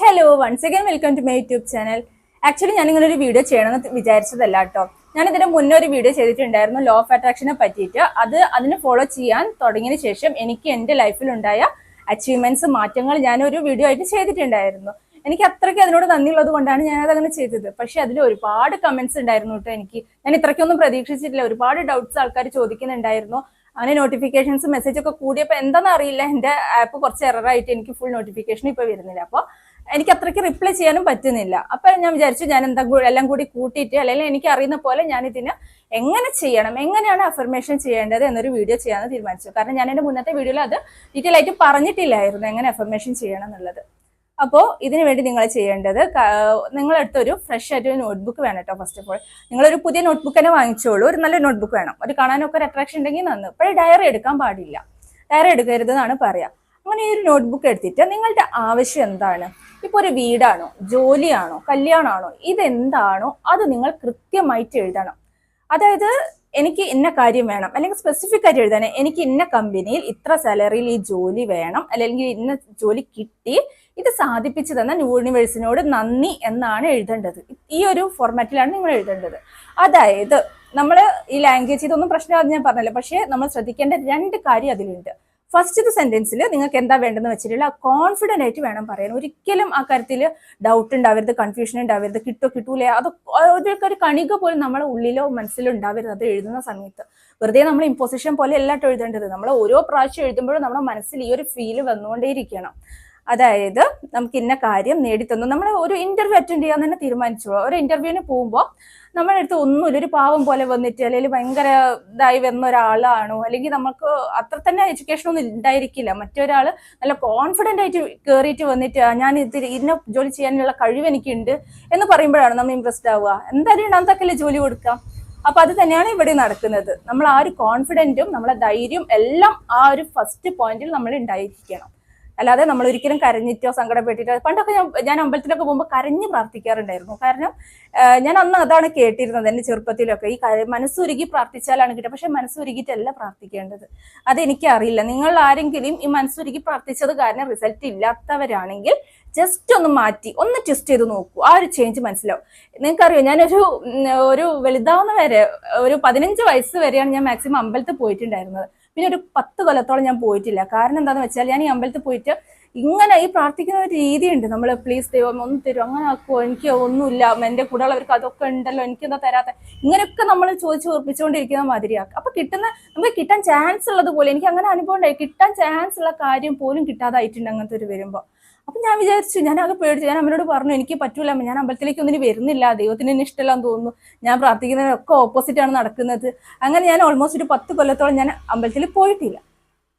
Hello once again welcome to my YouTube channel actually ഞാൻ ഇങ്ങനെ ഒരു വീഡിയോ ചെയ്യണമെന്ന് വിചാരിച്ചതല്ല കേട്ടോ. ഞാൻ ഇതിന് മുന്നേ ഒരു വീഡിയോ ചെയ്തിട്ടുണ്ടായിരുന്നു ലോ ഓഫ് അട്രാക്ഷനെ പറ്റിയിട്ട്. അത് അതിന് ഫോളോ ചെയ്യാൻ തുടങ്ങിയതിന് ശേഷം എനിക്ക് എന്റെ ലൈഫിലുണ്ടായ അച്ചീവ്മെന്റ്സ് മാറ്റങ്ങൾ ഞാൻ ഒരു വീഡിയോ ആയിട്ട് ചെയ്തിട്ടുണ്ടായിരുന്നു. എനിക്ക് അത്രയ്ക്ക് അതിനോട് നന്ദിയുള്ളത് കൊണ്ടാണ് ഞാൻ അതങ്ങനെ ചെയ്തത്. പക്ഷെ അതിൽ ഒരുപാട് കമന്റ്സ് ഉണ്ടായിരുന്നു കേട്ടോ എനിക്ക്. ഞാൻ ഇത്രയ്ക്കൊന്നും പ്രതീക്ഷിച്ചിട്ടില്ല. ഒരുപാട് ഡൗട്ട്സ് ആൾക്കാർ ചോദിക്കുന്നുണ്ടായിരുന്നു. അങ്ങനെ നോട്ടിഫിക്കേഷൻസ് മെസ്സേജ് ഒക്കെ കൂടിയപ്പോൾ എന്താണെന്ന് അറിയില്ല. എന്റെ ആപ്പ് കുറച്ച് എററായിട്ട് എനിക്ക് ഫുൾ നോട്ടിഫിക്കേഷൻ ഇപ്പോൾ വരുന്നില്ല. അപ്പോൾ എനിക്ക് അത്രയ്ക്ക് റിപ്ലൈ ചെയ്യാനും പറ്റുന്നില്ല. അപ്പൊ ഞാൻ വിചാരിച്ചു ഞാൻ എന്താ എല്ലാം കൂടി കൂട്ടിയിട്ട് അല്ലെങ്കിൽ എനിക്ക് അറിയുന്ന പോലെ ഞാൻ ഇതിന് എങ്ങനെ ചെയ്യണം എങ്ങനെയാണ് അഫർമേഷൻ ചെയ്യേണ്ടത് എന്നൊരു വീഡിയോ ചെയ്യാമെന്ന് തീരുമാനിച്ചു. കാരണം ഞാൻ എന്റെ മുന്നത്തെ വീഡിയോയിൽ അത് ഡീറ്റെയിൽ ആയിട്ട് പറഞ്ഞിട്ടില്ലായിരുന്നു എങ്ങനെ അഫർമേഷൻ ചെയ്യണം എന്നുള്ളത്. അപ്പോൾ ഇതിനു വേണ്ടി നിങ്ങൾ ചെയ്യേണ്ടത് നിങ്ങളെടുത്തൊരു ഫ്രഷ് ആയിട്ട് ഒരു നോട്ട്ബുക്ക് വേണം കേട്ടോ ഫസ്റ്റ് ഓഫ് ഓൾ നിങ്ങളൊരു പുതിയ നോട്ട്ബുക്ക് തന്നെ വാങ്ങിച്ചോളൂ. ഒരു നല്ല നോട്ട്ബുക്ക് വേണം. ഒരു കാണാനൊക്കെ ഒരു അട്രാക്ഷൻ ഉണ്ടെങ്കിൽ നന്ന്. ഇപ്പോഴും ഡയറി എടുക്കാൻ പാടില്ല. ഡയറി എടുക്കരുതെന്നാണ് പറയാം. അങ്ങനെ ഈ ഒരു നോട്ട്ബുക്ക് എടുത്തിട്ട് നിങ്ങളുടെ ആവശ്യം എന്താണ്? ഇപ്പൊ ഒരു വീടാണോ? ജോലിയാണോ? കല്യാണമാണോ? ഇതെന്താണോ? അത് നിങ്ങൾ കൃത്യമായിട്ട് എഴുതണം. അതായത് എനിക്ക് ഇന്ന കാര്യം വേണം. അല്ലെങ്കിൽ സ്പെസിഫിക് ആയിട്ട് എഴുതാൻ എനിക്ക് ഇന്ന കമ്പനിയിൽ ഇത്ര സാലറിയിൽ ഈ ജോലി വേണം. അല്ലെങ്കിൽ ഇന്ന ജോലി കിട്ടി. ഇത് സാധിപ്പിച്ചു തന്ന യൂണിവേഴ്സിനോട് നന്ദി എന്നാണ് എഴുതേണ്ടത്. ഈ ഒരു ഫോർമാറ്റിലാണ് നിങ്ങൾ എഴുതേണ്ടത്. അതായത് നമ്മൾ ഈ ലാംഗ്വേജ് ഇതൊന്നും പ്രശ്നമാണെന്ന് ഞാൻ പറഞ്ഞല്ലോ. പക്ഷേ നമ്മൾ ശ്രദ്ധിക്കേണ്ട രണ്ട് കാര്യം അതിലുണ്ട്. ഫസ്റ്റത്തെ സെന്റൻസിൽ നിങ്ങൾക്ക് എന്താ വേണ്ടതെന്ന് വെച്ചിട്ടുള്ള കോൺഫിഡന്റ് ആയിട്ട് വേണം പറയാൻ. ഒരിക്കലും ആ കാര്യത്തിൽ ഡൗട്ട് ഉണ്ടാവരുത് കൺഫ്യൂഷൻ ഉണ്ടാവരുത് കിട്ടോ കിട്ടൂലേ? അത് ഒരു കണിക പോലും നമ്മളെ ഉള്ളിലോ മനസ്സിലോ ഉണ്ടാവരുത് അത് എഴുതുന്ന സമയത്ത്. വെറുതെ നമ്മൾ ഇമ്പോസിഷൻ പോലെ എല്ലാം എഴുതേണ്ടത്. നമ്മൾ ഓരോ പ്രാവശ്യം എഴുതുമ്പോഴും നമ്മുടെ മനസ്സിൽ ഈ ഒരു ഫീൽ വന്നുകൊണ്ടേയിരിക്കണം. അതായത് നമുക്ക് ഇന്ന കാര്യം നേടിത്തന്നു. നമ്മൾ ഒരു ഇന്റർവ്യൂ അറ്റൻഡ് ചെയ്യാൻ തന്നെ തീരുമാനിച്ചോളൂ. ഒരു ഇന്റർവ്യൂവിന് പോകുമ്പോൾ നമ്മുടെ അടുത്ത് ഒന്നുമില്ല. ഒരു പാവം പോലെ വന്നിട്ട് അല്ലെങ്കിൽ ഭയങ്കര ഇതായി വന്ന ഒരാളാണോ? അല്ലെങ്കിൽ നമുക്ക് അത്ര തന്നെ എഡ്യൂക്കേഷൻ ഒന്നും ഉണ്ടായിരിക്കില്ല. മറ്റൊരാൾ നല്ല കോൺഫിഡന്റ് ആയിട്ട് കയറിയിട്ട് വന്നിട്ട് ഞാൻ ഇത് ഇന്ന ജോലി ചെയ്യാനുള്ള കഴിവ് എനിക്കുണ്ട് എന്ന് പറയുമ്പോഴാണ് നമ്മൾ ഇമ്പ്രസ്ഡ് ആവുക. എന്തായാലും ഉണ്ടാകത്തക്കല്ലേ ജോലി കൊടുക്കാം അപ്പൊ അത് തന്നെയാണ് ഇവിടെ നടക്കുന്നത്. നമ്മൾ ആ ഒരു കോൺഫിഡന്റും നമ്മളെ ധൈര്യം എല്ലാം ആ ഒരു ഫസ്റ്റ് പോയിന്റിൽ നമ്മൾ ഉണ്ടായിരിക്കണം. അല്ലാതെ നമ്മൾ ഒരിക്കലും കരഞ്ഞിട്ടോ സങ്കടപ്പെട്ടിട്ടോ പണ്ടൊക്കെ ഞാൻ ഞാൻ അമ്പലത്തിലൊക്കെ പോകുമ്പോൾ കരഞ്ഞ് പ്രാർത്ഥിക്കാറുണ്ടായിരുന്നു. കാരണം ഞാൻ അന്ന് അതാണ് കേട്ടിരുന്നത് എന്റെ ചെറുപ്പത്തിലൊക്കെ. ഈ മനസ്സുരുകി പ്രാർത്ഥിച്ചാലാണ് കിട്ടുക പക്ഷെ മനസ്സുരുകിയിട്ടല്ല പ്രാർത്ഥിക്കേണ്ടത്. അതെനിക്ക് അറിയില്ല നിങ്ങൾ ആരെങ്കിലും ഈ മനസ്സുരുകി പ്രാർത്ഥിച്ചത് കാരണം റിസൾട്ട് ഇല്ലാത്തവരാണെങ്കിൽ ജസ്റ്റ് ഒന്ന് മാറ്റി ഒന്ന് ട്വിസ്റ്റ് ചെയ്ത് നോക്കൂ. ആ ഒരു ചേഞ്ച് മനസ്സിലാവും. നിങ്ങൾക്കറിയോ ഞാനൊരു ഒരു വലുതാവുന്ന വരെ ഒരു പതിനഞ്ച് വയസ്സ് വരെയാണ് ഞാൻ മാക്സിമം അമ്പലത്തിൽ പോയിട്ടുണ്ടായിരുന്നത്. പിന്നെ ഒരു പത്ത് കൊല്ലത്തോളം ഞാൻ പോയിട്ടില്ല. കാരണം എന്താണെന്ന് വെച്ചാൽ ഞാൻ ഈ അമ്പലത്തിൽ പോയിട്ട് ഇങ്ങനെ ഈ പ്രാർത്ഥിക്കുന്ന ഒരു രീതിയുണ്ട്. നമ്മൾ പ്ലീസ് ദൈവം ഒന്ന് തരും. അങ്ങനെ ആക്കുമോ എനിക്ക് ഒന്നുമില്ല. എന്റെ കൂടെയുള്ളവർക്ക് അതൊക്കെ ഉണ്ടല്ലോ. എനിക്കെന്താ തരാത്ത? ഇങ്ങനെയൊക്കെ നമ്മൾ ചോദിച്ചു ഉറപ്പിച്ചുകൊണ്ടിരിക്കുന്ന മാതിരിയാക്കും അപ്പൊ കിട്ടുന്ന നമുക്ക് കിട്ടാൻ ചാൻസ് ഉള്ളത് പോലെ എനിക്ക് അങ്ങനെ അനുഭവം ഉണ്ടായി. കിട്ടാൻ ചാൻസ് ഉള്ള കാര്യം പോലും കിട്ടാതായിട്ടുണ്ട് അങ്ങനത്തെ ഒരു വരുമ്പോൾ അപ്പൊ ഞാൻ വിചാരിച്ചു ഞാൻ ആകെ പേടിച്ചു. ഞാൻ അമ്മയോട് പറഞ്ഞു എനിക്ക് പറ്റൂല അമ്മ ഞാൻ അമ്പലത്തിലേക്ക് ഒന്നിന് വരുന്നില്ല. ദൈവത്തിന് എന്നെ ഇഷ്ടമല്ലാന്ന് തോന്നുന്നു. ഞാൻ പ്രാർത്ഥിക്കുന്നതിനൊക്കെ ഓപ്പോസിറ്റ് ആണ് നടക്കുന്നത്. അങ്ങനെ ഞാൻ ഓൾമോസ്റ്റ് ഒരു പത്ത് കൊല്ലത്തോളം ഞാൻ അമ്പലത്തിൽ പോയിട്ടില്ല.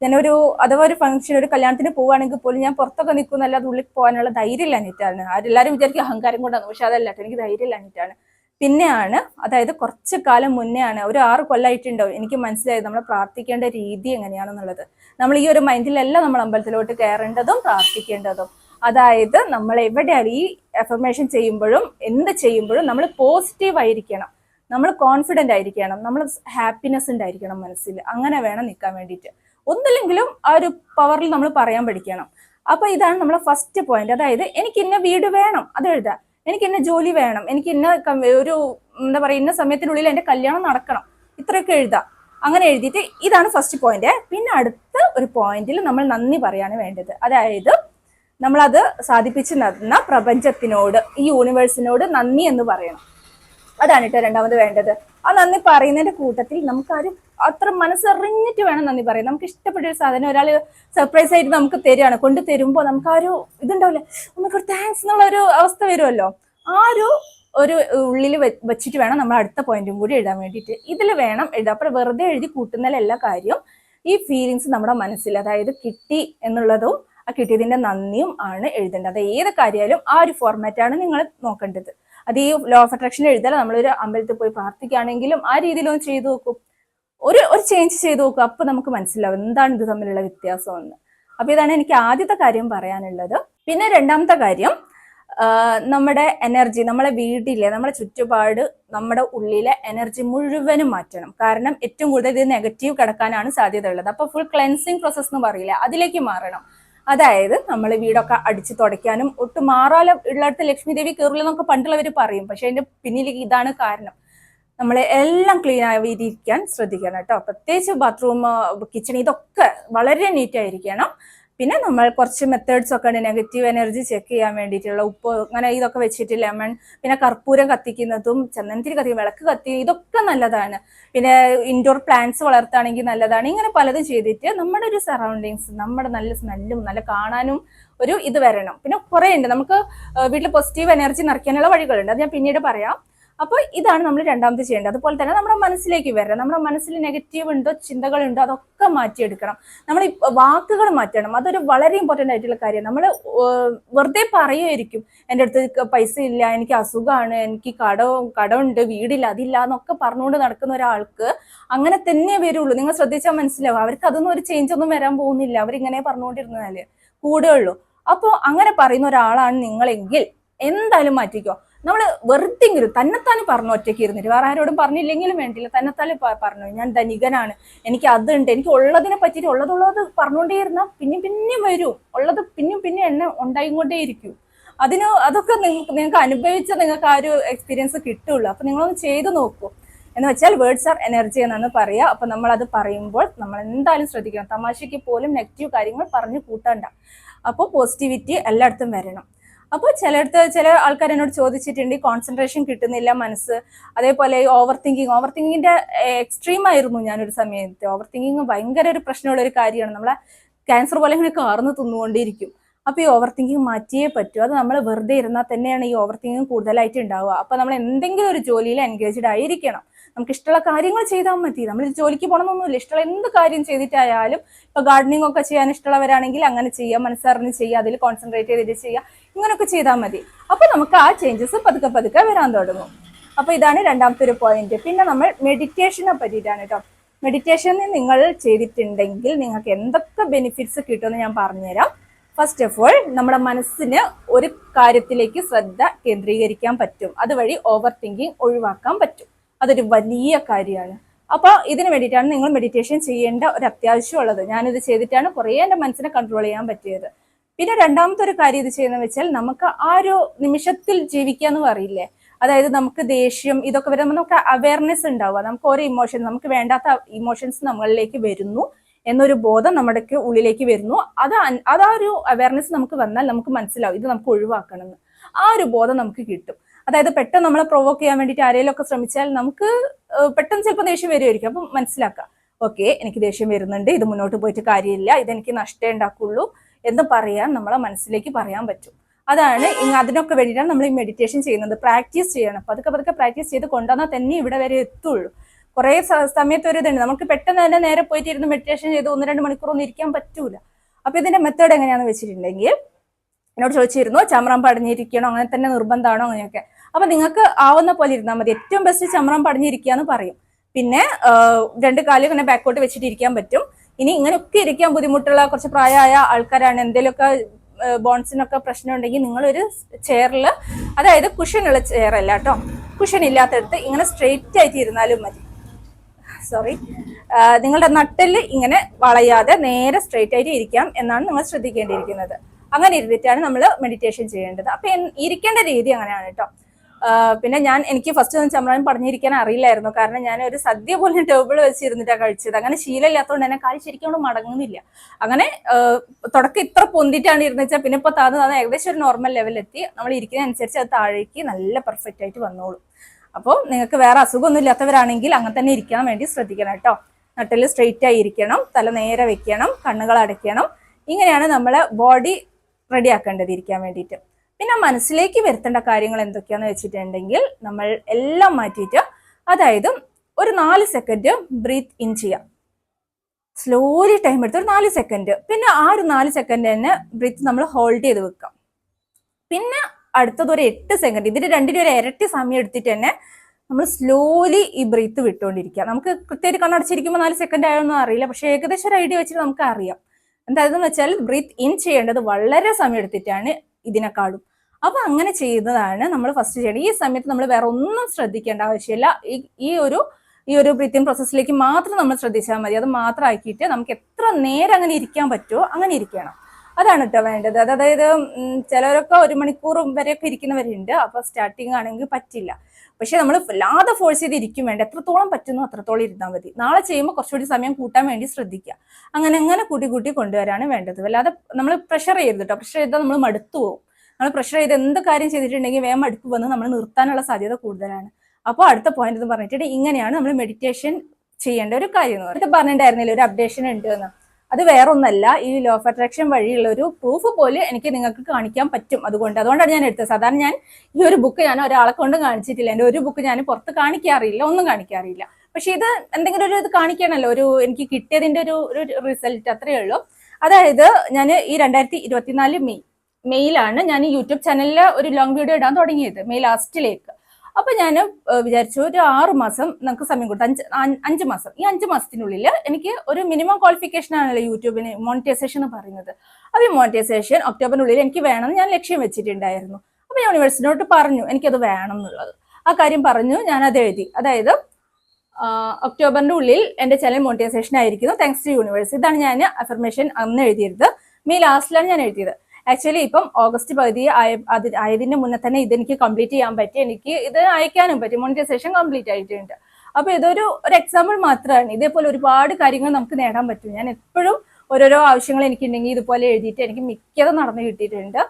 ഞാനൊരു അഥവാ ഒരു ഫംഗ്ഷൻ ഒരു കല്യാണത്തിന് പോവുകയാണെങ്കിൽ പോലും ഞാൻ പുറത്തൊക്കെ നിൽക്കുന്നല്ലാതെ ഉള്ളിൽ പോകാനുള്ള ധൈര്യമില്ല അനിറ്റാണ് ആരെല്ലാവരും വിചാരിക്കും അഹങ്കാരം കൊണ്ടാണ് പക്ഷെ അതല്ല എനിക്ക് ധൈര്യമില്ല ഇല്ലാഞ്ഞിട്ടാണ് പിന്നെയാണ് അതായത് കുറച്ച് കാലം മുന്നേ ആണ് ഒരു ആറ് കൊല്ലമായിട്ടുണ്ടാവും എനിക്ക് മനസ്സിലായത് നമ്മൾ പ്രാർത്ഥിക്കേണ്ട രീതി എങ്ങനെയാണെന്നുള്ളത്. നമ്മൾ ഈ ഒരു മൈൻഡിലല്ല നമ്മൾ അമ്പലത്തിലോട്ട് കയറേണ്ടതും പ്രാർത്ഥിക്കേണ്ടതും. അതായത് നമ്മൾ എവിടെയാണ് ഈ എഫർമേഷൻ ചെയ്യുമ്പോഴും എന്ത് ചെയ്യുമ്പോഴും നമ്മൾ പോസിറ്റീവ് ആയിരിക്കണം. നമ്മൾ കോൺഫിഡന്റ് ആയിരിക്കണം. നമ്മൾ ഹാപ്പിനെസ് ഉണ്ടായിരിക്കണം മനസ്സിൽ. അങ്ങനെ വേണം നിൽക്കാൻ വേണ്ടിയിട്ട്. ഒന്നില്ലെങ്കിലും ആ ഒരു പവറിൽ നമ്മൾ പറയാൻ പഠിക്കണം. അപ്പോൾ ഇതാണ് നമ്മളെ ഫസ്റ്റ് പോയിന്റ് അതായത് എനിക്ക് ഇന്ന വീട് വേണം. അത് എഴുതാം. എനിക്ക് ഇന്ന ജോലി വേണം. എനിക്ക് ഇന്ന ഒരു എന്താ പറയുക ഇന്ന സമയത്തിനുള്ളിൽ എന്റെ കല്യാണം നടക്കണം. ഇത്രയൊക്കെ എഴുതാം. അങ്ങനെ എഴുതിയിട്ട് ഇതാണ് ഫസ്റ്റ് പോയിന്റ് പിന്നെ അടുത്ത ഒരു പോയിന്റിൽ നമ്മൾ നന്ദി പറയാണ് വേണ്ടത്. അതായത് നമ്മളത് സാധിപ്പിച്ച് നടന്ന പ്രപഞ്ചത്തിനോട് ഈ യൂണിവേഴ്സിനോട് നന്ദി എന്ന് പറയണം. അതാണ് കേട്ടോ രണ്ടാമത് വേണ്ടത്. ആ നന്ദി പറയുന്നതിന്റെ കൂട്ടത്തിൽ നമുക്ക് ആരും അത്ര മനസ്സറിഞ്ഞിട്ട് വേണം നന്ദി പറയാൻ. നമുക്ക് ഇഷ്ടപ്പെട്ട ഒരു സാധനം ഒരാൾ സർപ്രൈസ് ആയിട്ട് നമുക്ക് തരികയാണ് കൊണ്ട് തരുമ്പോൾ നമുക്ക് ആ ഒരു ഇതുണ്ടാവില്ലേ? നമുക്ക് താങ്ക്സ് എന്നുള്ള ഒരു അവസ്ഥ വരുമല്ലോ. ആ ഒരു ഒരു ഉള്ളിൽ വെച്ചിട്ട് വേണം നമ്മൾ അടുത്ത പോയിന്റും കൂടി എഴുതാൻ വേണ്ടിയിട്ട്. ഇതിൽ വേണം എഴുതാം. അപ്പോൾ വെറുതെ എഴുതി കൂട്ടുന്നതിലെല്ലാ കാര്യവും ഈ ഫീലിങ്സ് നമ്മുടെ മനസ്സിൽ അതായത് കിട്ടി എന്നുള്ളതും ആ കിട്ടിയതിന്റെ നന്ദിയും ആണ് എഴുതേണ്ടത്. അത് ഏത് കാര്യമായാലും ആ ഒരു ഫോർമാറ്റാണ് നിങ്ങൾ നോക്കേണ്ടത്. അത് ഈ ലോ ഓഫ് അട്രാക്ഷൻ എഴുതാൻ നമ്മളൊരു അമ്പലത്തിൽ പോയി പ്രാർത്ഥിക്കുകയാണെങ്കിലും ആ രീതിയിലൊന്ന് ചെയ്തു നോക്കും. ഒരു ഒരു ചേഞ്ച് ചെയ്ത് നോക്കുക അപ്പൊ നമുക്ക് മനസ്സിലാവും എന്താണ് ഇത് തമ്മിലുള്ള വ്യത്യാസം എന്ന് അപ്പൊ ഇതാണ് എനിക്ക് ആദ്യത്തെ കാര്യം പറയാനുള്ളത്. പിന്നെ രണ്ടാമത്തെ കാര്യം നമ്മുടെ എനർജി നമ്മളെ വീട്ടിലെ നമ്മുടെ ചുറ്റുപാട് നമ്മുടെ ഉള്ളിലെ എനർജി മുഴുവനും മാറ്റണം. കാരണം ഏറ്റവും കൂടുതൽ ഇത് നെഗറ്റീവ് കിടക്കാനാണ് സാധ്യത ഉള്ളത് അപ്പൊ ഫുൾ ക്ലെൻസിങ് പ്രോസസ്സ് എന്ന് പറയില്ല അതിലേക്ക് മാറണം. അതായത് നമ്മൾ വീടൊക്കെ അടിച്ചു തുടയ്ക്കാനും ഒട്ടും മാറാല ഉള്ളിടത്ത് ലക്ഷ്മി ദേവി കയറില്ല പണ്ടുള്ളവർ പറയും. പക്ഷെ അതിന്റെ പിന്നിൽ ഇതാണ് കാരണം. നമ്മൾ എല്ലാം ക്ലീൻ ആയിരിക്കാൻ ശ്രദ്ധിക്കണം കേട്ടോ. പ്രത്യേകിച്ച് ബാത്റൂം കിച്ചൺ ഇതൊക്കെ വളരെ നീറ്റ് ആയിരിക്കണം. പിന്നെ നമ്മൾ കുറച്ച് മെത്തേഡ്സ് ഒക്കെ ഉണ്ട്. നെഗറ്റീവ് എനർജി ചെക്ക് ചെയ്യാൻ വേണ്ടിയിട്ടുള്ള ഉപ്പ് അങ്ങനെ ഇതൊക്കെ വെച്ചിട്ട് ലെമൺ പിന്നെ കർപ്പൂരം കത്തിക്കുന്നതും ചന്ദനത്തിരി കത്തിക്കും വിളക്ക് കത്തി ഇതൊക്കെ നല്ലതാണ്. പിന്നെ ഇൻഡോർ പ്ലാന്റ്സ് വളർത്തുകയാണെങ്കിൽ നല്ലതാണ്. ഇങ്ങനെ പലതും ചെയ്തിട്ട് നമ്മുടെ ഒരു സറൗണ്ടിങ്സ് നമ്മുടെ നല്ല സ്മെല്ലും നല്ല കാണാനും ഒരു ഇത് വരണം. പിന്നെ കുറേ ഉണ്ട്. നമുക്ക് വീട്ടിൽ പോസിറ്റീവ് എനർജി നിറയ്ക്കാനുള്ള വഴികളുണ്ട്. അത് ഞാൻ പിന്നീട് പറയാം. അപ്പോൾ ഇതാണ് നമ്മൾ രണ്ടാമത് ചെയ്യേണ്ടത്. അതുപോലെ തന്നെ നമ്മുടെ മനസ്സിലേക്ക് വരണം. നമ്മുടെ മനസ്സിൽ നെഗറ്റീവ് ഉണ്ടോ ചിന്തകളുണ്ടോ അതൊക്കെ മാറ്റിയെടുക്കണം. നമ്മൾ വാക്കുകൾ മാറ്റണം. അതൊരു വളരെ ഇമ്പോർട്ടന്റ് ആയിട്ടുള്ള കാര്യം. നമ്മൾ വെറുതെ പറയുമായിരിക്കും എന്റെ അടുത്ത് പൈസ ഇല്ല എനിക്ക് അസുഖമാണ് എനിക്ക് കടവും കടമുണ്ട് വീടില്ല അതില്ല എന്നൊക്കെ പറഞ്ഞുകൊണ്ട് നടക്കുന്ന ഒരാൾക്ക് അങ്ങനെ തന്നെ വരുള്ളൂ. നിങ്ങൾ ശ്രദ്ധിച്ചാൽ മനസ്സിലാവും. അവർക്ക് അതൊന്നും ഒരു ചേഞ്ച് ഒന്നും വരാൻ പോകുന്നില്ല. അവരിങ്ങനെ പറഞ്ഞുകൊണ്ടിരുന്നതല്ലേ കൂടെയുള്ളൂ അപ്പോൾ അങ്ങനെ പറയുന്ന ഒരാളാണ് നിങ്ങളെങ്കിൽ എന്തായാലും മാറ്റിക്കോ. നമ്മൾ വെറുതെങ്കിലും തന്നെത്താനും പറഞ്ഞു ഒറ്റയ്ക്ക് ഇരുന്നിട്ട് വേറെ ആരോടും പറഞ്ഞില്ലെങ്കിലും വേണ്ടില്ല. തന്നെത്താനും പറഞ്ഞു. ഞാൻ ധനികനാണ്. എനിക്ക് അതുണ്ട്. എനിക്ക് ഉള്ളതിനെ പറ്റിയിട്ട് ഉള്ളതുള്ളത് പറഞ്ഞുകൊണ്ടേ ഇരുന്നാൽ പിന്നെയും പിന്നെയും വരും. ഉള്ളത് പിന്നെയും പിന്നെ എന്നെ ഉണ്ടായിക്കൊണ്ടേ ഇരിക്കും അതിന് അതൊക്കെ നിങ്ങൾക്ക് നിങ്ങൾക്ക് അനുഭവിച്ച നിങ്ങൾക്ക് ആ ഒരു എക്സ്പീരിയൻസ് കിട്ടുള്ളൂ. അപ്പൊ നിങ്ങളൊന്ന് ചെയ്തു നോക്കൂ. എന്ന് വെച്ചാൽ വേർഡ്സ് ആർ എനർജി എന്നാണ് പറയുക. അപ്പൊ നമ്മൾ അത് പറയുമ്പോൾ നമ്മൾ എന്തായാലും ശ്രദ്ധിക്കണം. തമാശയ്ക്ക് പോലും നെഗറ്റീവ് കാര്യങ്ങൾ പറഞ്ഞു കൂട്ടണ്ട. അപ്പോൾ പോസിറ്റിവിറ്റി എല്ലായിടത്തും വരണം. അപ്പോൾ ചിലയിടത്ത് ചില ആൾക്കാർ എന്നോട് ചോദിച്ചിട്ടുണ്ട് കോൺസെൻട്രേഷൻ കിട്ടുന്നില്ല മനസ്സ്. അതേപോലെ ഓവർ തിങ്കിങ് ഓവർ തിങ്കിങ്ങിന്റെ എക്സ്ട്രീം ആയിരുന്നു ഞാനൊരു സമയത്ത്. ഓവർ തിങ്കിങ് ഭയങ്കര ഒരു പ്രശ്നമുള്ള ഒരു കാര്യമാണ്. നമ്മളെ ക്യാൻസർ പോലെ ഇങ്ങനെ കാർന്ന് തിന്നുകൊണ്ടിരിക്കും. അപ്പോൾ ഈ ഓവർ തിങ്കിങ് മാറ്റിയേ പറ്റൂ. അത് നമ്മൾ വെറുതെ ഇരുന്നാൽ തന്നെയാണ് ഈ ഓവർ തിങ്കിങ് കൂടുതലായിട്ട് ഉണ്ടാവുക. അപ്പോൾ നമ്മൾ എന്തെങ്കിലും ഒരു ജോലിയിൽ എൻഗേജ്ഡ് ആയിരിക്കണം. നമുക്ക് ഇഷ്ടമുള്ള കാര്യങ്ങൾ ചെയ്താൽ മതി. നമ്മൾ ജോലിക്ക് പോകണമെന്നൊന്നുമില്ല ഇഷ്ടമുള്ള എന്ത് കാര്യം ചെയ്തിട്ടായാലും ഇപ്പൊ ഗാർഡനിങ് ഒക്കെ ചെയ്യാൻ ഇഷ്ടമുള്ളവരാണെങ്കിൽ അങ്ങനെ ചെയ്യാം. മനസ്സറിഞ്ഞ് ചെയ്യുക അതിൽ കോൺസെൻട്രേറ്റ് ചെയ്തിട്ട് ചെയ്യുക ഇങ്ങനെയൊക്കെ ചെയ്താൽ മതി. അപ്പൊ നമുക്ക് ആ ചേഞ്ചസ് പതുക്കെ പതുക്കെ വരാൻ തുടങ്ങും. അപ്പൊ ഇതാണ് രണ്ടാമത്തെ ഒരു പോയിന്റ് പിന്നെ നമ്മൾ മെഡിറ്റേഷനെ പറ്റിയിട്ടാണ് കേട്ടോ മെഡിറ്റേഷനിൽ നിങ്ങൾ ചെയ്തിട്ടുണ്ടെങ്കിൽ നിങ്ങൾക്ക് എന്തൊക്കെ ബെനിഫിറ്റ്സ് കിട്ടുമെന്ന് ഞാൻ പറഞ്ഞുതരാം. ഫസ്റ്റ് ഓഫ് ഓൾ നമ്മുടെ മനസ്സിന് ഒരു കാര്യത്തിലേക്ക് ശ്രദ്ധ കേന്ദ്രീകരിക്കാൻ പറ്റും. അതുവഴി ഓവർ തിങ്കിങ് ഒഴിവാക്കാൻ പറ്റും. അതൊരു വലിയ കാര്യമാണ്. അപ്പോൾ ഇതിന് വേണ്ടിയിട്ടാണ് നിങ്ങൾ മെഡിറ്റേഷൻ ചെയ്യേണ്ട ഒരു അത്യാവശ്യമുള്ളത് ഞാനിത് ചെയ്തിട്ടാണ് കുറേ എന്റെ മനസ്സിനെ കൺട്രോൾ ചെയ്യാൻ പറ്റിയത്. പിന്നെ രണ്ടാമത്തെ ഒരു കാര്യം ഇത് ചെയ്യുന്നത് വെച്ചാൽ നമുക്ക് ആ ഒരു നിമിഷത്തിൽ ജീവിക്കാന്ന് പറയില്ലേ? അതായത് നമുക്ക് ദേഷ്യം ഇതൊക്കെ വരുമ്പോൾ നമുക്ക് അവയർനെസ് ഉണ്ടാവുക. നമുക്ക് ഓരോ ഇമോഷൻ നമുക്ക് വേണ്ടാത്ത ഇമോഷൻസ് നമ്മളിലേക്ക് വരുന്നു എന്നൊരു ബോധം നമ്മുടെ ഉള്ളിലേക്ക് വരുന്നു. അത് അതാ ഒരു അവയർനെസ് നമുക്ക് വന്നാൽ നമുക്ക് മനസ്സിലാവും. ഇത് നമുക്ക് ഒഴിവാക്കണം ആ ഒരു ബോധം നമുക്ക് കിട്ടും. അതായത് പെട്ടെന്ന് നമ്മളെ പ്രൊവോക്ക് ചെയ്യാൻ വേണ്ടിയിട്ട് ആരെങ്കിലും ഒക്കെ ശ്രമിച്ചാൽ നമുക്ക് പെട്ടെന്ന് ചിലപ്പോൾ ദേഷ്യം വരുമായിരിക്കും അപ്പം മനസ്സിലാക്കുക ഓക്കെ എനിക്ക് ദേഷ്യം വരുന്നുണ്ട്. ഇത് മുന്നോട്ട് പോയിട്ട് കാര്യമില്ല. ഇതെനിക്ക് നഷ്ടമേ ഉണ്ടാക്കുള്ളൂ എന്ന് പറയാൻ നമ്മളെ മനസ്സിലേക്ക് പറയാൻ പറ്റും. അതാണ് അതിനൊക്കെ വേണ്ടിയിട്ടാണ് നമ്മൾ ഈ മെഡിറ്റേഷൻ ചെയ്യുന്നത്. പ്രാക്ടീസ് ചെയ്യണം. പതുക്കെ പതുക്കെ പ്രാക്ടീസ് ചെയ്ത് കൊണ്ടുവന്നാൽ തന്നെ ഇവിടെ വരെ എത്തുള്ളൂ. കുറേ സമയത്ത് ഒരു ഇതുണ്ട്. നമുക്ക് പെട്ടെന്ന് തന്നെ നേരെ പോയിട്ട് ഇരുന്ന് മെഡിറ്റേഷൻ ചെയ്ത് ഒന്ന് രണ്ട് മണിക്കൂറൊന്നും ഇരിക്കാൻ പറ്റൂല. അപ്പൊ ഇതിന്റെ മെത്തേഡ് എങ്ങനെയാണെന്ന് വെച്ചിട്ടുണ്ടെങ്കിൽ എന്നോട് ചോദിച്ചിരുന്നു ചമ്രം പടഞ്ഞിരിക്കണോ അങ്ങനെ തന്നെ നിർബന്ധമാണോ അങ്ങനെയൊക്കെ. അപ്പൊ നിങ്ങൾക്ക് ആവുന്ന പോലെ ഇരുന്നാൽ മതി. ഏറ്റവും ബെസ്റ്റ് ചമ്രം പടഞ്ഞിരിക്കുക എന്ന് പറയും. പിന്നെ രണ്ട് കാലം ഇങ്ങനെ ബാക്കോട്ട് വെച്ചിട്ട് ഇരിക്കാൻ പറ്റും. ഇനി ഇങ്ങനെയൊക്കെ ഇരിക്കാൻ ബുദ്ധിമുട്ടുള്ള കുറച്ച് പ്രായമായ ആൾക്കാരാണ്. എന്തെങ്കിലുമൊക്കെ ബോൺസിനൊക്കെ പ്രശ്നം ഉണ്ടെങ്കിൽ നിങ്ങളൊരു ചെയറിൽ അതായത് കുഷനുള്ള ചെയറല്ല കേട്ടോ. കുഷൻ ഇല്ലാത്തടത്ത് ഇങ്ങനെ സ്ട്രെയിറ്റ് ആയിട്ട് ഇരുന്നാലും മതി. സോറി നിങ്ങളുടെ നട്ടിൽ ഇങ്ങനെ വളയാതെ നേരെ സ്ട്രെയിറ്റ് ആയിട്ട് ഇരിക്കാം എന്നാണ് നിങ്ങൾ ശ്രദ്ധിക്കേണ്ടിയിരിക്കുന്നത്. അങ്ങനെ ഇരുന്നിട്ടാണ് നമ്മൾ മെഡിറ്റേഷൻ ചെയ്യേണ്ടത്. അപ്പൊ ഇരിക്കേണ്ട രീതി അങ്ങനെയാണ് കേട്ടോ. പിന്നെ ഞാൻ എനിക്ക് ഫസ്റ്റ് ചമ്രാൻ പറഞ്ഞിരിക്കാൻ അറിയില്ലായിരുന്നു. കാരണം ഞാൻ ഒരു സദ്യ പോലെ ടേബിൾ വെച്ചിരുന്നിട്ടാണ് കഴിച്ചത്. അങ്ങനെ ശീലമില്ലാത്തതുകൊണ്ട് എന്നെ കാൽ ശരിക്കും മടങ്ങുന്നില്ല. അങ്ങനെ തുടക്കം ഇത്ര പൊന്തിട്ടാണ് ഇരുന്നുവെച്ചാൽ പിന്നെ ഇപ്പൊ താന്ന് താന്ന് ഏകദേശം ഒരു നോർമൽ ലെവലെത്തി നമ്മൾ ഇരിക്കുന്ന അനുസരിച്ച് അത് താഴേക്ക് നല്ല പെർഫെക്റ്റ് ആയിട്ട് വന്നോളും. അപ്പോൾ നിങ്ങൾക്ക് വേറെ അസുഖമൊന്നും ഇല്ലാത്തവരാണെങ്കിൽ അങ്ങനെ തന്നെ ഇരിക്കാൻ വേണ്ടി ശ്രദ്ധിക്കണം കേട്ടോ. നട്ടിൽ സ്ട്രെയിറ്റ് ആയി ഇരിക്കണം. തല നേരെ വെക്കണം. കണ്ണുകൾ അടയ്ക്കണം. ഇങ്ങനെയാണ് നമ്മളെ ബോഡി റെഡി ആക്കേണ്ടത് ഇരിക്കാൻ വേണ്ടിയിട്ട്. പിന്നെ മനസ്സിലേക്ക് വരുത്തേണ്ട കാര്യങ്ങൾ എന്തൊക്കെയാന്ന് വെച്ചിട്ടുണ്ടെങ്കിൽ നമ്മൾ എല്ലാം മാറ്റിയിട്ട് അതായത് ഒരു നാല് സെക്കൻഡ് ബ്രീത്ത് ഇൻ ചെയ്യാം. സ്ലോലി ടൈം എടുത്ത് ഒരു നാല് സെക്കൻഡ് പിന്നെ ആ ഒരു നാല് സെക്കൻഡ് തന്നെ ബ്രീത്ത് നമ്മൾ ഹോൾഡ് ചെയ്ത് വെക്കാം. പിന്നെ അടുത്തത് ഒരു എട്ട് സെക്കൻഡ് ഇതിന് രണ്ടിനും ഒരു ഇരട്ടി സമയം എടുത്തിട്ട് തന്നെ നമ്മൾ സ്ലോലി ഈ ബ്രീത്ത് വിട്ടുകൊണ്ടിരിക്കുക നമുക്ക് കൃത്യമായിട്ട് കണ്ണടച്ചിരിക്കുമ്പോൾ നാല് സെക്കൻഡ് ആയോന്നും അറിയില്ല. പക്ഷെ ഏകദേശം ഒരു ഐഡിയ വെച്ചിട്ട് നമുക്ക് അറിയാം എന്താണെന്ന് വെച്ചാൽ ബ്രീത്ത് ഇൻ ചെയ്യേണ്ടത് വളരെ സമയം എടുത്തിട്ടാണ് ഇതിനെക്കാളും അപ്പൊ അങ്ങനെ ചെയ്യുന്നതാണ് നമ്മൾ ഫസ്റ്റ് ചെയ്യേണ്ടത്. ഈ സമയത്ത് നമ്മൾ വേറെ ഒന്നും ശ്രദ്ധിക്കേണ്ട ആവശ്യമില്ല. ഈ ഒരു ഈ ഒരു ബ്രീത്തിങ് പ്രോസസ്സിലേക്ക് മാത്രം നമ്മൾ ശ്രദ്ധിച്ചാൽ മതി. അത് മാത്രം ആക്കിയിട്ട് നമുക്ക് എത്ര നേരം അങ്ങനെ ഇരിക്കാൻ പറ്റുമോ അങ്ങനെ ഇരിക്കണം. അതാണ് കേട്ടോ വേണ്ടത്. അത് അതായത് ചിലരൊക്കെ ഒരു മണിക്കൂർ വരെയൊക്കെ ഇരിക്കുന്നവരുണ്ട്. അപ്പൊ സ്റ്റാർട്ടിങ് ആണെങ്കിൽ പറ്റില്ല. പക്ഷെ നമ്മൾ വല്ലാതെ ഫോഴ്സ് ചെയ്ത് ഇരിക്കും വേണ്ട. എത്രത്തോളം പറ്റുന്നു അത്രത്തോളം ഇരുന്നാൽ മതി. നാളെ ചെയ്യുമ്പോൾ കുറച്ചുകൂടി സമയം കൂട്ടാൻ വേണ്ടി ശ്രദ്ധിക്കുക. അങ്ങനെ അങ്ങനെ കൂട്ടി കൂട്ടി കൊണ്ടുവരാനാണ് വേണ്ടത്. വല്ലാതെ നമ്മൾ പ്രഷർ ചെയ്യരുത് കേട്ടോ പ്രഷർ ചെയ്താൽ നമ്മൾ മടുത്തു പോകും. നമ്മൾ പ്രഷർ ചെയ്ത് എന്ത് കാര്യം ചെയ്തിട്ടുണ്ടെങ്കിൽ വേഗം അടുപ്പ് വന്ന് നമ്മൾ നിർത്താനുള്ള സാധ്യത കൂടുതലാണ്. അപ്പോൾ അടുത്ത പോയിന്റ് എന്ന് പറഞ്ഞിട്ട് ഇങ്ങനെയാണ് നമ്മൾ മെഡിറ്റേഷൻ ചെയ്യേണ്ട ഒരു കാര്യം എന്ന് പറഞ്ഞിട്ട് പറഞ്ഞിട്ടുണ്ടായിരുന്നില്ല? ഒരു അപ്ഡേഷൻ ഉണ്ട് എന്ന്. അത് വേറൊന്നല്ല ഈ ലോ ഓഫ് അട്രാക്ഷൻ വഴിയുള്ള ഒരു പ്രൂഫ് പോലെ എനിക്ക് നിങ്ങൾക്ക് കാണിക്കാൻ പറ്റും. അതുകൊണ്ട് അതുകൊണ്ടാണ് ഞാൻ എടുത്തത്. സാധാരണ ഞാൻ ഈ ഒരു ബുക്ക് ഞാൻ ഒരാളെ കൊണ്ട് കാണിച്ചിട്ടില്ല. എന്റെ ഒരു ബുക്ക് ഞാൻ പുറത്ത് കാണിക്കാറില്ല ഒന്നും കാണിക്കാറില്ല. പക്ഷെ ഇത് എന്തെങ്കിലും ഒരു ഇത് കാണിക്കണമല്ലോ ഒരു എനിക്ക് കിട്ടിയതിന്റെ ഒരു ഒരു റിസൾട്ട് അത്രയേ ഉള്ളൂ. അതായത് ഞാൻ ഈ രണ്ടായിരത്തി ഇരുപത്തിനാല് മെയ് മെയിലാണ് ഞാൻ യൂട്യൂബ് ചാനലിൽ ഒരു ലോങ് വീഡിയോ ഇടാൻ തുടങ്ങിയത് മെയ് ലാസ്റ്റിലേക്ക് അപ്പൊ ഞാൻ വിചാരിച്ചു ഒരു ആറ് മാസം നമുക്ക് സമയം കൊടുത്തു അഞ്ച് മാസം. ഈ അഞ്ച് മാസത്തിനുള്ളിൽ എനിക്ക് ഒരു മിനിമം ക്വാളിഫിക്കേഷൻ ആണല്ലോ യൂട്യൂബിന് മോണിറ്റൈസേഷൻ എന്ന് പറയുന്നത്. അപ്പൊ ഈ മോണിറ്റൈസേഷൻ ഒക്ടോബറിനുള്ളിൽ എനിക്ക് വേണമെന്ന് ഞാൻ ലക്ഷ്യം വെച്ചിട്ടുണ്ടായിരുന്നു. അപ്പൊ ഞാൻ യൂണിവേഴ്സിറ്റിനോട്ട് പറഞ്ഞു എനിക്കത് വേണം എന്നുള്ളത് ആ കാര്യം പറഞ്ഞു ഞാൻ അത് എഴുതി. അതായത് ഒക്ടോബറിന്റെ ഉള്ളിൽ എന്റെ ചാനൽ മോണിറ്റൈസേഷൻ ആയിരിക്കുന്നു താങ്ക്സ് ടു യൂണിവേഴ്സ് ഇതാണ് ഞാൻ അഫർമേഷൻ അന്ന് എഴുതിയത്. മെയ് ലാസ്റ്റിലാണ് ഞാൻ എഴുതിയത്. ആക്ച്വലി ഇപ്പം ഓഗസ്റ്റ് പകുതി ആയ ആയതിന്റെ മുന്നേ തന്നെ ഇതെനിക്ക് കംപ്ലീറ്റ് ചെയ്യാൻ പറ്റി. എനിക്ക് ഇത് അയക്കാനും പറ്റി. മോണിറ്റൈസേഷൻ കംപ്ലീറ്റ് ആയിട്ടുണ്ട്. അപ്പൊ ഇതൊരു ഒരു എക്സാമ്പിൾ മാത്രമാണ്. ഇതേപോലെ ഒരുപാട് കാര്യങ്ങൾ നമുക്ക് നേടാൻ പറ്റും. ഞാൻ എപ്പോഴും ഓരോരോ ആവശ്യങ്ങൾ എനിക്കുണ്ടെങ്കിൽ ഇതുപോലെ എഴുതിയിട്ട് എനിക്ക് മിക്കതും നടന്നു കിട്ടിയിട്ടുണ്ട്.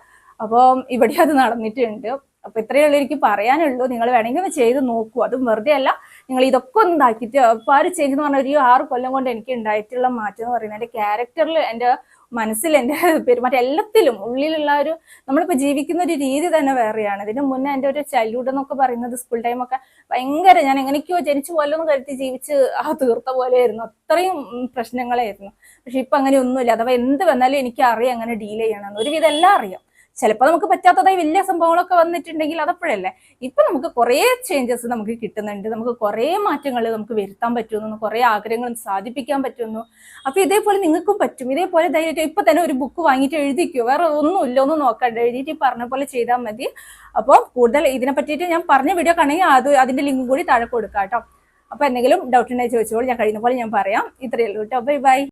അപ്പോൾ ഇവിടെ അത് നടന്നിട്ടുണ്ട്. അപ്പൊ ഇത്രയേ ഉള്ളൂ എനിക്ക് പറയാനുള്ളൂ. നിങ്ങൾ വേണമെങ്കിൽ ഒന്ന് ചെയ്ത് നോക്കൂ. അതും വെറുതെ അല്ല. നിങ്ങൾ ഇതൊക്കെ ഒന്ന് ഇതാക്കിയിട്ട് അപ്പൊ ആ ഒരു ചേഞ്ച് എന്ന് പറഞ്ഞാൽ ഒരു ആറ് കൊല്ലം കൊണ്ട് എനിക്ക് ഉണ്ടായിട്ടുള്ള മാറ്റം എന്ന് പറയുന്നത് എന്റെ ക്യാരക്ടറിൽ എന്റെ മനസ്സിൽ എന്റെ പെരുമാറ്റം എല്ലാത്തിലും ഉള്ളിലുള്ള ഒരു നമ്മളിപ്പോൾ ജീവിക്കുന്ന ഒരു രീതി തന്നെ വേറെയാണ്. ഇതിന് മുന്നേ എന്റെ ഒരു ചൈൽഡ്ഹുഡ് എന്നൊക്കെ പറയുന്നത് സ്കൂൾ ടൈമൊക്കെ ഭയങ്കര ഞാൻ എങ്ങനെയൊക്കെയോ ജനിച്ചു പോലെന്ന് കരുതി ജീവിച്ച് ആ തീർത്ത പോലെയായിരുന്നു. അത്രയും പ്രശ്നങ്ങളായിരുന്നു. പക്ഷെ ഇപ്പൊ അങ്ങനെ ഒന്നുമില്ല. അഥവാ എന്ത് വന്നാലും എനിക്ക് അറിയാം അങ്ങനെ ഡീൽ ചെയ്യണമെന്ന് ഒരുവിധം എല്ലാം അറിയാം. ചിലപ്പോൾ നമുക്ക് പറ്റാത്തതായി വലിയ സംഭവങ്ങളൊക്കെ വന്നിട്ടുണ്ടെങ്കിൽ അതപ്പോഴല്ലേ? ഇപ്പൊ നമുക്ക് കുറേ ചേഞ്ചസ് നമുക്ക് കിട്ടുന്നുണ്ട്. നമുക്ക് കുറേ മാറ്റങ്ങൾ നമുക്ക് വരുത്താൻ പറ്റുന്നു. കുറേ ആഗ്രഹങ്ങൾ സാധിപ്പിക്കാൻ പറ്റുന്നു. അപ്പൊ ഇതേപോലെ നിങ്ങൾക്കും പറ്റും. ഇതേപോലെ ധൈര്യമായിട്ട് ഇപ്പൊ തന്നെ ഒരു ബുക്ക് വാങ്ങിയിട്ട് എഴുതിക്കോ. വേറെ ഒന്നുമില്ല ഒന്നും നോക്കണ്ട എഴുതിയിട്ട് പറഞ്ഞ പോലെ ചെയ്താൽ മതി. അപ്പോൾ കൂടുതൽ ഇതിനെ പറ്റിയിട്ട് ഞാൻ പറഞ്ഞ വീഡിയോ കാണുകയും അത് അതിന്റെ ലിങ്ക് കൂടി താഴെ കൊടുക്കാം കേട്ടോ. അപ്പൊ എന്തെങ്കിലും ഡൗട്ട് ഉണ്ടെങ്കിൽ ചോദിച്ചോളൂ. ഞാൻ കഴിയുന്ന പോലെ ഞാൻ പറയാം. ഇത്രയേ ഉള്ളൂ കേട്ടോ. Bye bye